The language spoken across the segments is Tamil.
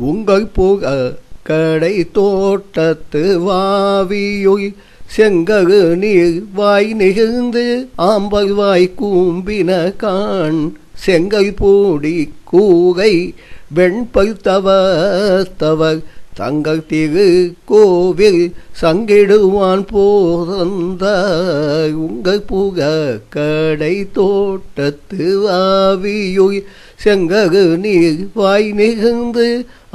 உங்கள் புக கடை தோட்டத்து வாவியொய் செங்ககு நீர் வாய் நெகிழ்ந்து ஆம்பல் வாய் கூம்பின கான் செங்கல் பூடி கூகை வெண்பல் தவ தவர் தங்கள் திரு கோவில் சங்கிடுவான் போதந்த உங்கள் புக கடை தோட்டத்து ஆவியுய் செங்ககு நீர் வாய் நிகழ்ந்து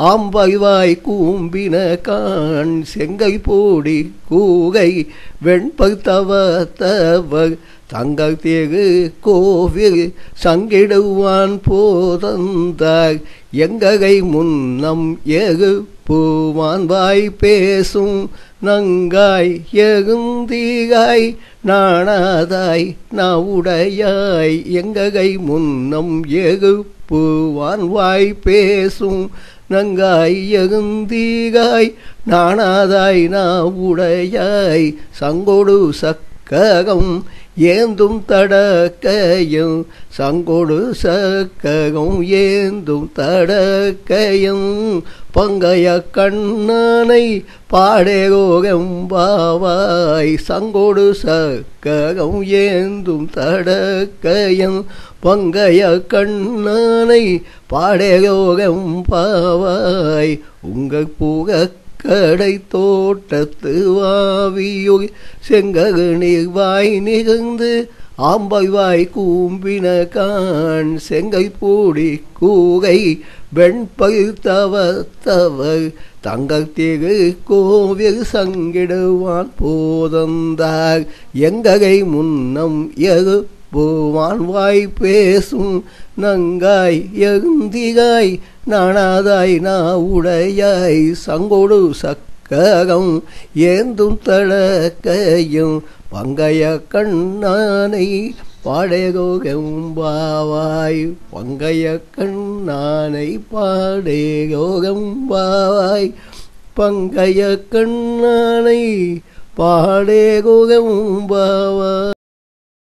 ஆம்பாய் கூம்பின கான் செங்கை போடி கூகை வெண்பல் தவ தவர் தங்கள் திரு கோவில் சங்கிடுவான் போதந்தார். எங்ககை முன்னம் எகு பூவான் வாய் பேசும் நங்காய் எகுந்தீகாய் நாணாதாய் நாவுடையாய் எங்ககை முன்னம் எகுப்பு பூவான் வாய் பேசும் நங்காய் எகுந்தீகாய் நாணாதாய் நாவுடையாய் சங்கொடு சக்ககம் ஏந்தும் தடக்கையும் சங்கொடு சக்ககம் ஏந்தும் தடக்கையும் பங்கைய கண்ணனை பாடேகோகம்பாவாய் சங்கொடு சக்ககம் ஏந்தும் தடக்கையும் பங்கைய கண்ணனை பாடேகோகம்பாவாய் உங்கள் புக கடை தோட்டத்து வாவியொய் செங்ககு நீர் வாய் நிகழ்ந்து ஆம்பை வாய் கூம்பின கான் செங்கை பூடி கூகை வெண்பயில் தவ தங்கள் திரு கோவில் சங்கிடுவான் போதந்தார் எங்ககை முன்னம் எது பூவான் வாய் பேசும் நங்காய் எந்திகாய் நாணாதாய் நா உடையாய் சங்கோடு சக்ககம் ஏந்தும் தளக்கையும் பங்கைய கண்ணானை பாடேகோகம்பாவாய் பங்கைய கண்ணானை பாடேகோகம்பாவாய் பங்கைய கண்ணானை பாடேகோகம்பாவாய்